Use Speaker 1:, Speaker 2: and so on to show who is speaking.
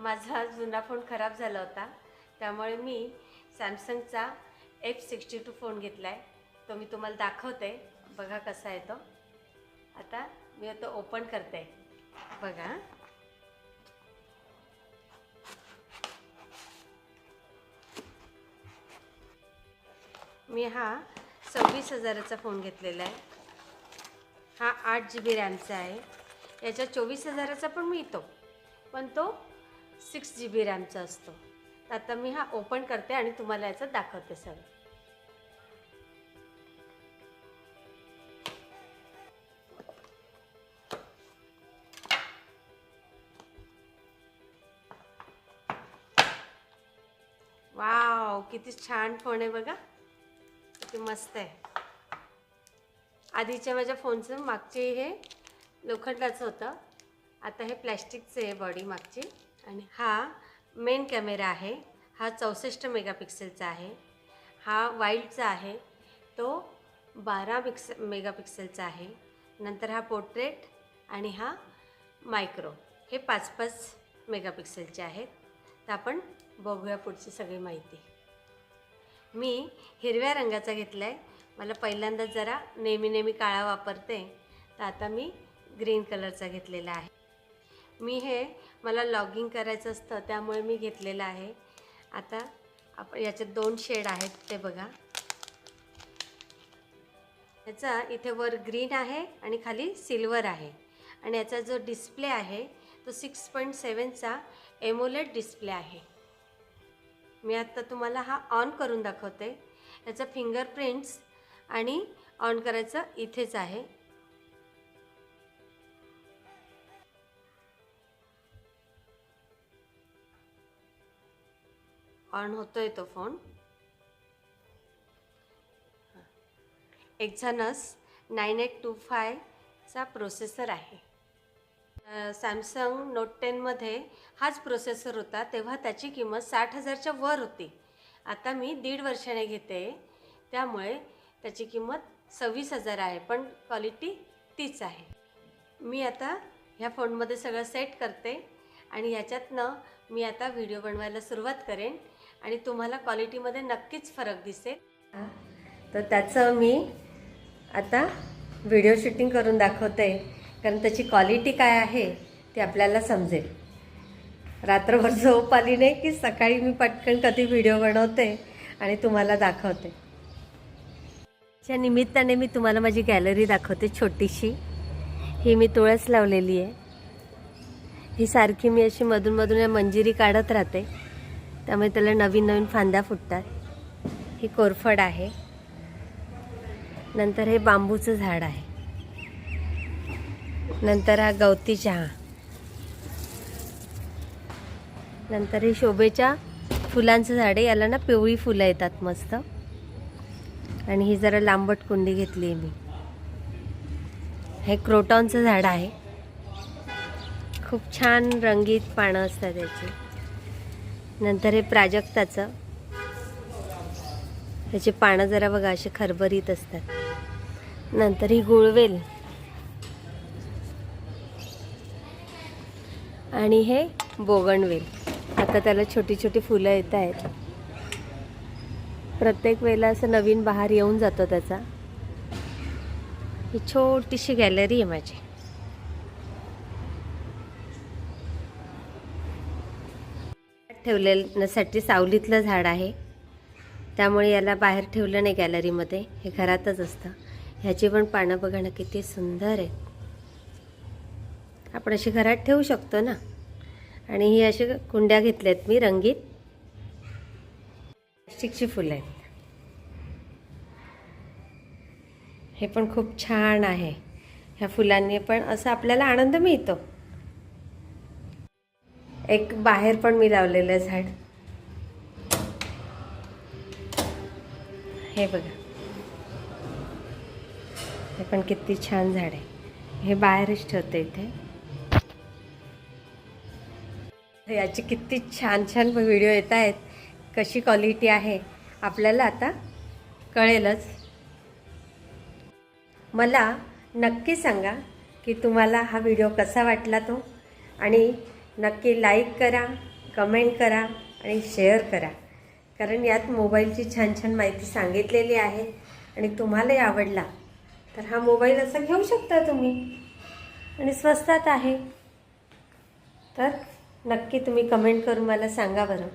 Speaker 1: माझा जुना फोन खराब झाला होता. त्यामुळे मी सॅमसंगचा एफ सिक्स्टी टू फोन घेतला आहे तो मी तुम्हाला दाखवते. बघा कसा आहे तो. आता मी तो ओपन करते. बघा. मी हा सव्वीस हजाराचा फोन घेतलेला आहे. हा आठ जी बी रॅमचा आहे. याच्या चोवीस हजाराचा पण मिळतो. पण तो सिक्स जी बी रॅमचा असतो. आता मी हा ओपन करते आणि तुम्हाला याचं दाखवते सगळं. वाव किती छान फोन आहे बघा. किती मस्त आहे. आधीच्या माझ्या फोनचं मागचे हे लोखंडाचं होतं. आता हे प्लॅस्टिकचं आहे बॉडी मागची. आणि हा मेन कॅमेरा आहे. हा चौसष्ट मेगापिक्सेलचा आहे. हा वाईल्डचा आहे. तो बारा पिक्स मेगापिक्सेलचा आहे. नंतर हा पोर्ट्रेट आणि हा मायक्रो हे पाच पाच मेगापिक्सेलचे आहेत. तर आपण बघूया पुढची सगळी माहिती. मी हिरव्या रंगाचा घेतला आहे मला पहिल्यांदाच जरा नेहमी नेहमी काळा वापरते. तर आता मी ग्रीन कलरचा घेतलेला आहे. मी हे मला लॉगिंग करायचं असतं त्यामुळे मी घेतलेलं आहे. आता आप याचे दोन शेड आहेत ते बघा. याचा इथे वर ग्रीन आहे आणि खाली सिल्वर आहे. आणि याचा जो डिस्प्ले आहे तो सिक्स पॉईंट सेवनचा एमोलेट डिस्प्ले आहे. मी आत्ता तुम्हाला हा ऑन करून दाखवते. याचा फिंगरप्रिंट्स आणि ऑन करायचं इथेच आहे. ऑन होतोय तो phone. Exynos nine eight two फायचा processor आहे. सॅमसंग नोट टेनमध्ये हाच प्रोसेसर होता तेव्हा त्याची किंमत साठ हजारच्या वर होती. आता मी दीड वर्षाने घेते त्यामुळे त्याची किंमत सव्वीस हजार आहे पण क्वालिटी तीच आहे. मी आता ह्या फोनमध्ये सगळं सेट करते आणि ह्याच्यातनं मी आता व्हिडिओ बनवायला सुरुवात करेन. आणि तुम्हाला क्वालिटीमध्ये नक्कीच फरक दिसेल. तर त्याचं मी आता व्हिडिओ शूटिंग करून दाखवते. कारण त्याची क्वालिटी काय आहे ते आपल्याला समजेल. रात्रभर झोप आली नाही की सकाळी मी पटकन कधी व्हिडिओ बनवते आणि तुम्हाला दाखवते. च्या निमित्ताने मी तुम्हाला माझी गॅलरी दाखवते छोटीशी. ही मी तुळस लावलेली आहे. ही सारखी मी अशी मधूनमधून या मंजिरी काढत राहते. त्यामुळे त्याला नवीन नवीन फांद्या फुटतात. ही कोरफड आहे. नंतर हे बांबूचं झाड आहे. नंतर हा गवती चहा. नंतर हे शोभेच्या फुलांचं झाड आहे. याला ना पिवळी फुलं येतात मस्त. आणि ही जरा लांबट कुंडी घेतली आहे मी. हे क्रोटॉनचं झाड आहे. खूप छान रंगीत पानं असतात त्याची नंतर हे प्राजक्ताचं. त्याची पानं जरा बघा असे खरबरीत असतात. नंतर ही गुळवेल. आणि हे बोगणवेल आता त्याला छोटी छोटी फुलं येत आहेत. प्रत्येक वेळेला असं नवीन बहार येऊन जातो त्याचा. ही छोटीशी गॅलरी आहे माझी. ठेवलेण्यासाठी सावलीतलं झाड आहे. त्यामुळे याला बाहेर ठेवलं नाही गॅलरीमध्ये. हे घरातच असतं. ह्याची पण पानं बघा ना किती सुंदर आहे. आपण अशी घरात ठेवू शकतो ना? आणि ही अशी कुंड्या घेतल्यात मी रंगीत. प्लास्टिकची फुलं आहेत. हे पण खूप छान आहे. ह्या फुलांनी पण असं आपल्याला आनंद मिळतो. एक बाहेर पण मी लावलेलं झाड. हे बघा. हे पण किती छान झाड आहे. हे बाहेरच ठेवते इथे. याची किती छान छान व्हिडिओ येत आहेत. कशी क्वालिटी आहे आपल्याला आता कळेलच. मला नक्की सांगा की तुम्हाला हा व्हिडिओ कसा वाटला तो? आणि नक्की लाईक करा कमेंट करा आणि शेअर करा. कारण यात मोबाईलची छान छान माहिती सांगितलेली आहे आणि तुम्हालाही आवडला तर हा मोबाईल असा घेऊ शकता तुम्ही. आणि स्वस्तात आहे. तर नक्की तुम्ही कमेंट करून मला सांगा बरं.